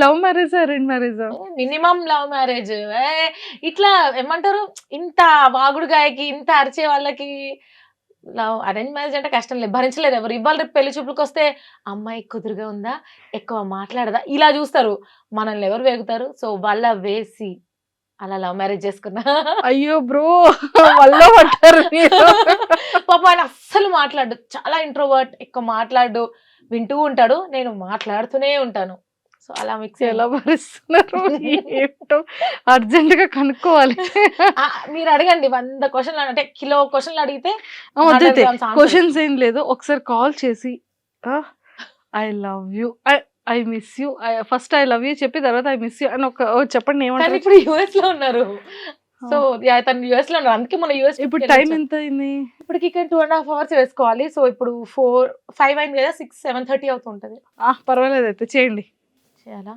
Love marriage arrange marriage minimum love marriage. ఇట్లా ఏమంటారు? ఇంత వాగుడు గాయకి ఇంత అరిచే వాళ్ళకి లవ్ అరేంజ్ మ్యారేజ్ అంటే కష్టం లేదు. భరించలేరు ఎవరు. ఇవాళ రేపు పెళ్ళి చూపులకు వస్తే అమ్మాయి కుదురుగా ఉందా? ఎక్కువ మాట్లాడదా? ఇలా చూస్తారు. మనల్ని ఎవరు వేగుతారు? సో వాళ్ళ వేసి అలా లవ్ మ్యారేజ్ చేసుకున్నా. అయ్యో బ్రో వల్ల పట్టారు. పాప ఆయన అస్సలు మాట్లాడు చాలా ఇంట్రోవర్ట్. ఎక్కువ మాట్లాడు వింటూ ఉంటాడు. నేను మాట్లాడుతూనే ఉంటాను. సో అలా మిక్స్ ఎలా భరిస్తున్నారు ఏంటో అర్జెంట్గా కనుక్కోవాలి. మీరు అడగండి వంద క్వశ్చన్లు అంటే కిలో క్వశ్చన్లు అడిగితే వద్దు 100 grams answer. క్వశ్చన్స్ ఏం లేదు. ఒకసారి కాల్ చేసి I love you I miss you first I love you చెప్పి తర్వాత ఐ మిస్ యూ అని ఒక చెప్పండి ఏమంటారు? ఇప్పుడు యుఎస్లో ఉన్నారు. సో తను యుఎస్లో ఉన్నారు. అందుకే మన యుఎస్ ఇప్పుడు టైం ఎంత అయింది ఇప్పటికి ఇక్కడ టూ అండ్ హాఫ్ అవర్స్ వేసుకోవాలి. సో ఇప్పుడు ఫోర్ ఫైవ్ అయింది కదా సిక్స్ సెవెన్ థర్టీ అవుతుంటది. ఆ, పర్వాలేదు అయితే చేయండి. చేయాలా?